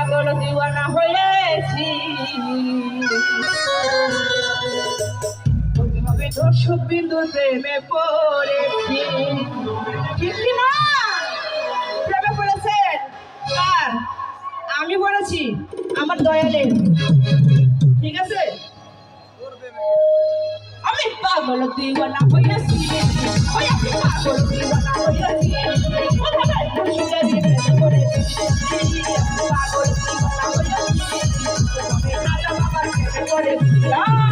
পাগল দিওয়ানা হয়েছি আমি বলেছি আমার দয়ালে ঠিক আছে আমি পাগল দিওয়ানা হইয়াছি হইয়াছি পাগল দিওয়ানা হইয়াছি কোথায়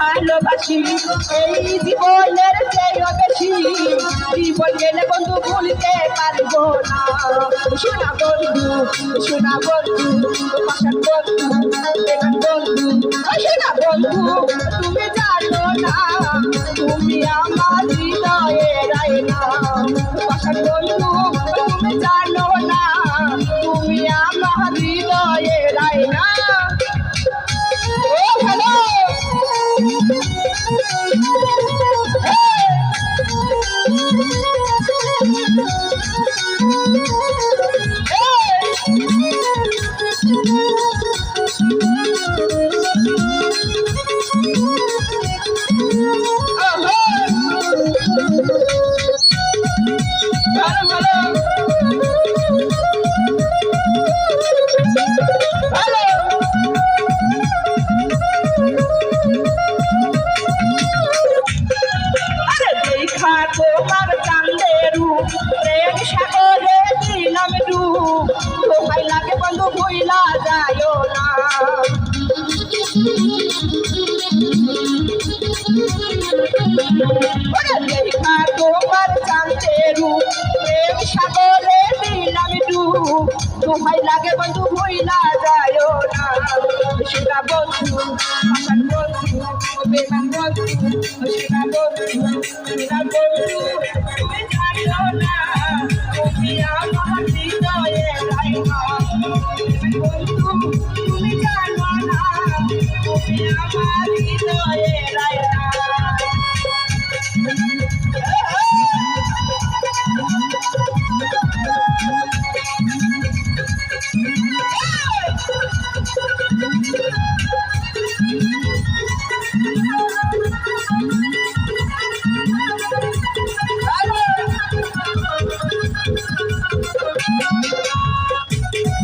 ভালোবাসি, এই জীবনের চেয়ে বেশি। জীবন গেলে বন্ধু ভুলতে পারব না। শোনা বন্ধু শোনা বন্ধু পাশান বন্ধু শোনা বন্ধু, তুমি তুমি আমার তোমার রূপ, প্রেম সাগরে দিলাম ডুব। দোহাই লাগে বন্ধু, ভুইলা যায় না। তোমার রূপ, প্রেম সাগরে দিলাম ডুব। দোহাই লাগে বন্ধু, ভুইলা যায় না। সেটা বন্ধু আমার বন্ধু বেমান বন্ধু সেটা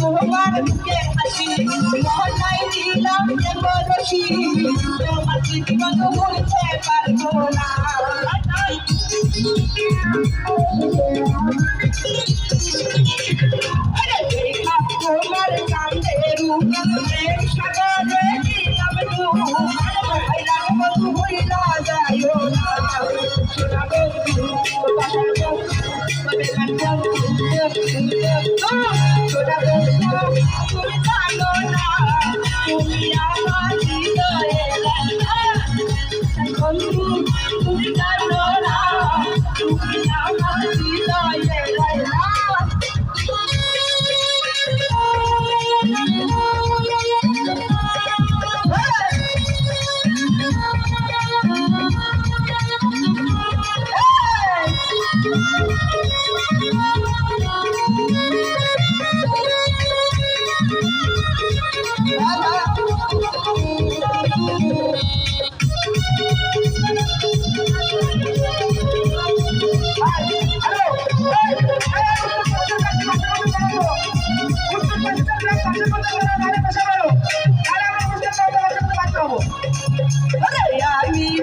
তোমার বুকে I'm